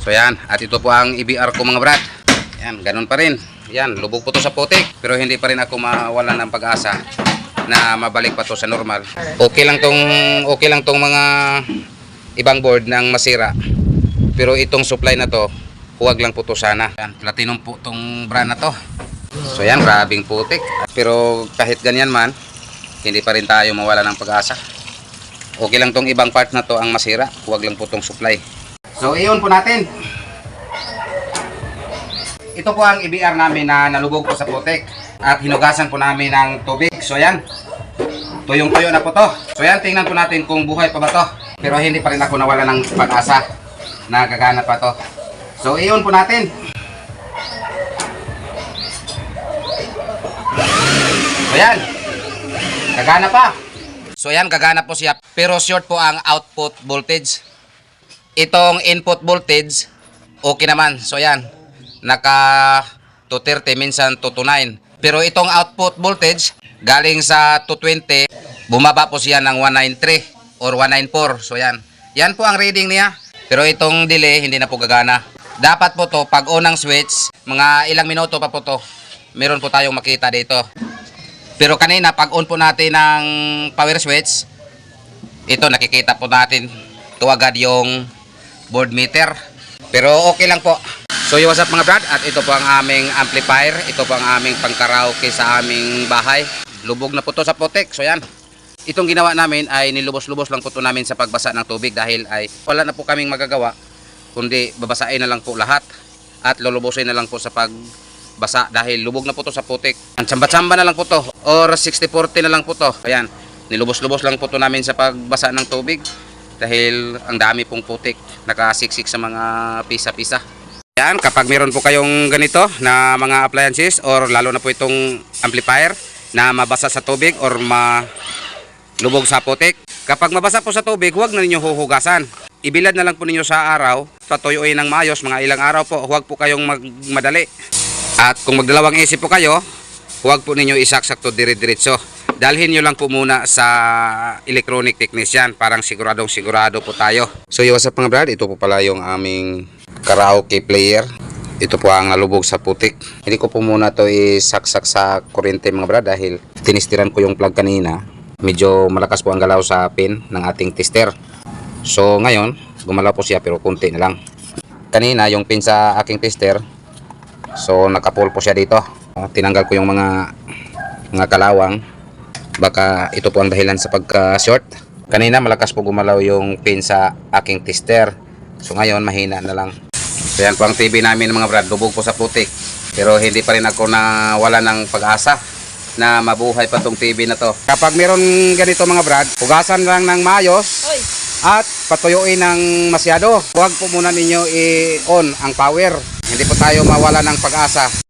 So yan, at ito po ang EBR ko mga brad. Yan, ganun pa rin. Yan, lubog po to sa putik. Pero hindi pa rin ako mawala ng pag-asa na mabalik pa to sa normal. Okay lang tong okay lang tong mga ibang board ng masira. Pero itong supply na to, huwag lang po to sana. Yan, platinum po tong brand na to. So yan, grabing putik. Pero kahit ganyan man, hindi pa rin tayo mawala ng pag-asa. Okay lang tong ibang part na to ang masira, huwag lang po tong supply. So iyon po natin. Ito po ang IBR namin na nalubog po sa putik at hinugasan po namin ng tubig. So yan, tuyong-tuyo na po to. So yan, tingnan po natin kung buhay pa ba to. Pero hindi pa rin ako nawala ng pag-asa na gagana pa to. So iyon po natin. So yan, gagana pa. So yan, gagana po siya. Pero short po ang output voltage. Itong input voltage, okay naman. So yan, naka 230 minsan 229. Pero itong output voltage, galing sa 220, bumaba po siya ng 193 or 194. So yan, yan po ang reading niya. Pero itong delay, hindi na po gagana. Dapat po to, pag unang switch, mga ilang minuto pa po to, meron po tayong makita dito. Pero kanina, pag on po natin ng power switch, ito nakikita po natin ito agad yung board meter. Pero okay lang po. So yung what's up mga brad at ito po ang aming amplifier. Ito po ang aming pangkaraoke sa aming bahay. Lubog na po to sa potek. So yan. Itong ginawa namin ay nilubos-lubos lang po to namin sa pagbasa ng tubig dahil ay wala na po kaming magagawa kundi babasain na lang po lahat at lulubusin na lang po sa pagbasa dahil lubog na po to sa putik. Ang tsamba-tsamba na lang po to or 60-40 na lang po to. Ayan, nilubos-lubos lang po to namin sa pagbasa ng tubig dahil ang dami pong putik nakasiksik sa mga pisa-pisa. Yan, kapag meron po kayong ganito na mga appliances or lalo na po itong amplifier na mabasa sa tubig or ma lubog sa putik. Kapag mabasa po sa tubig, huwag na ninyo huhugasan. Ibilad na lang po ninyo sa araw, patuyuin ng maayos, mga ilang araw po, huwag po kayong magmadali. At kung magdalawang isip po kayo, huwag po ninyo isaksak to dire-diretso. Dalhin nyo lang po muna sa electronic technician, parang siguradong sigurado po tayo. So yung up mga brad, ito po pala yung aming karaoke player. Ito po ang nalubog sa putik. Hindi ko po muna to isaksak sa kuryente mga brad dahil tinistiran ko yung plug kanina. Medyo malakas po ang galaw sa pin ng ating tester. So ngayon, gumalaw po siya pero kunti na lang. Kanina yung pin sa aking tester, so nakapull po siya dito. Tinanggal ko yung mga mga kalawang. Baka ito po ang dahilan sa pagka-short. Kanina malakas po gumalaw yung pin sa aking tester. So ngayon mahina na lang. So yan po ang TV namin mga brad, lubog po sa putik. Pero hindi pa rin ako na wala ng pag-asa na mabuhay pa tong TV na to. Kapag meron ganito mga brad, hugasan lang ng mayos at patuyuin ng masyado. Huwag po muna ninyo i-on ang power. Hindi po tayo mawala ng pag-asa.